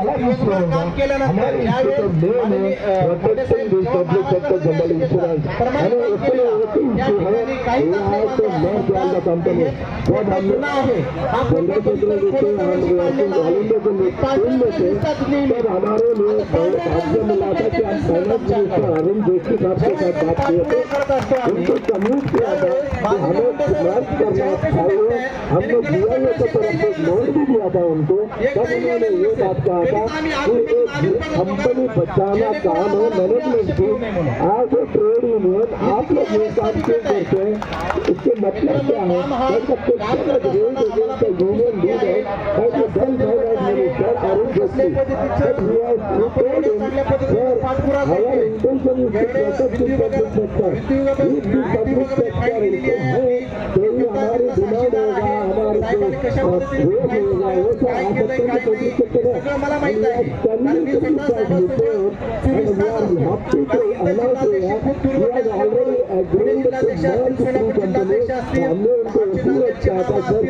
दिवसभर काम केल्यानंतर ज्यावेळेस माननीय, अ, फडणवीस साहेब जेव्हा महाराष्ट्राचे निर्णय घेतात, प्रमाणित काम केलं, त्या ठिकाणी काहीच असल्या माणसांचा हे। मोठा गुन्हा आहे हा फक्त फक्त कोणीतरी काढलेला आहे. पाचव्या दिवसात नेहमी. तब हमारे लिए बहुत भाग्य मिला था कि हम फाइनेंस मिनिस्टर अरुण जेटली साहब के साथ बात किए थे। करत असतो आम्ही उनको कमिट किया था कि हमें खर्च करना चाहिए हमने दिया ये तो तरफ एक लोन भी दिया था उनको तब उन्होंने ये बात कहा था कि एक कंपनी बचाना काम है मैनेजमेंट की आज ट्रेड यूनियन आप लोग ये काम क्यों करते हैं इसके मतलब क्या है मैं सबको यूनियन लीड है मैं जो दल minister Arun Jaitley intention is to protect the public sector. If the public sector इनको है तो ये हमारी डिमांड होगा हमारे जो रोज होगा वो सब आ सकते सगळं मला माहीत आहे. कारण मी स्वतः साहेबांसोबत चोवीस तास पुणे जिल्हाध्यक्ष असतील सोलापूर जिल्हाध्यक्ष असतील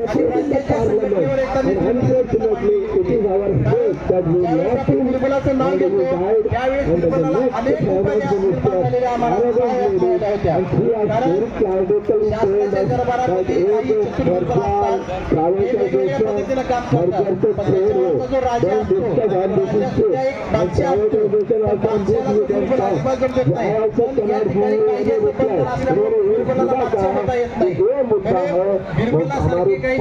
him निर्मलाचं नाव घेतो त्यावेळेस निर्मलाला अनेक आम्हाला हो कहा ये है अधिकारी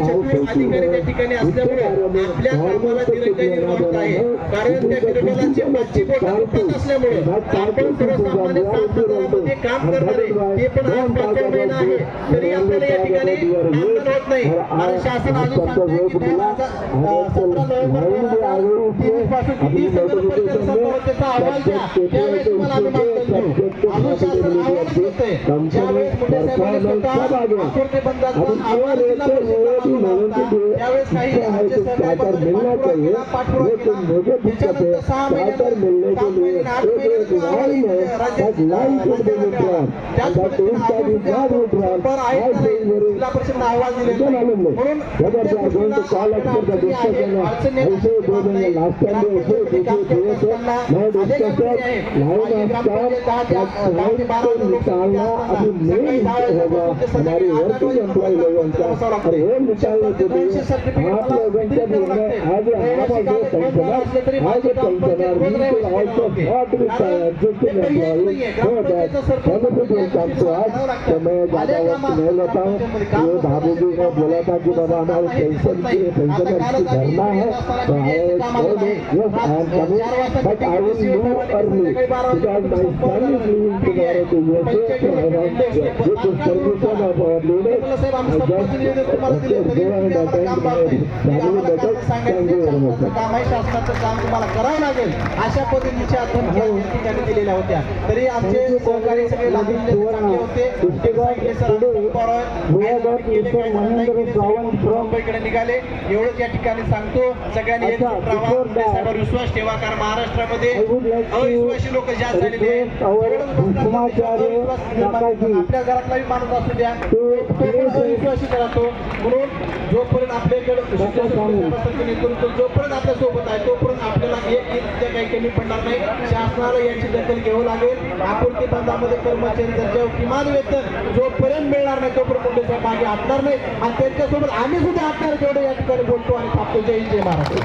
है त्या ठिकाणी असल्यामुळे आपल्या कामाला दिरंगाई निर्माण होत आहे है कारण त्या निर्मलाची मागची बोटं असल्यामुळे आपण सर्वसामान्य काम करणारे ते पण आज पाचवा महिना आहे तरी आपल्याला या ठिकाणी आमदार होत नाही आणि शासन अजून सांगतंय की दोन हजार अं, सतरा नोव्हेंबर तेवीसपासून किती सदर परिषद सभापतीचा अहवाल द्या. त्यावेळेस तुम्हाला आम्ही मागणी करू अजून शासन आवाज देतंय ज्यावेळेस मुंडे साहेबांनी स्वतः आकुर्ते बंदाचा अहवाल दिला परिषदेला त्यावेळेस काही आमचे सहकारी मिलना चाहिए पाठपुरावा लेकिन मुझे दिक्कत है त्याच्यानंतर सहा है be withdrawn जिल्हा दिलेला नाही. म्हणून आज मैं ज़्यादा वक्त नहीं लेता हूँ ये बाबू जी ने बोला था कि बाबा हमारे पेंशन की पेंशनर की भरना है तो आए yes I am coming but I will leave early because my son is leaving tomorrow to USA so I want with the permission of our leader साहेब आम्ही I संपर्क just तुम्हाला दिले शासनाचं काम आहे शासनाचं काम तुम्हाला करावं लागेल. अशा पद्धतीच्या धमक्या या ठिकाणी दिलेल्या होत्या. तरी आमचे सहकारी सगळे लागून चांगले होते. मुंबईकडे निघाले. एवढंच या ठिकाणी सांगतो. सगळ्यांनी विश्वास ठेवा कारण महाराष्ट्रामध्ये अविश्वासी लोक जास्त झालेले आपल्या घरातलाही माणूस असू द्या. अविश्वासी राहतो म्हणून जोपर्यंत आपल्याकडे. नेतृत्व जोपर्यंत आपल्यासोबत आहे. तोपर्यंत आपल्याला एक इतक्या काही कमी पडणार नाही. शासनाला याची दखल घ्यावं लागेल. आपुलकी बंदामध्ये कर्मचारी जर किमान वेतन जोपर्यंत मिळणार नाही तोपर्यंत मुंडे साहेब मागे हटणार नाही. आणि त्यांच्यासोबत आम्ही सुद्धा हटणार जेवढे या ठिकाणी बोलतो आणि थांबतो जय हिंद जय महाराष्ट्र.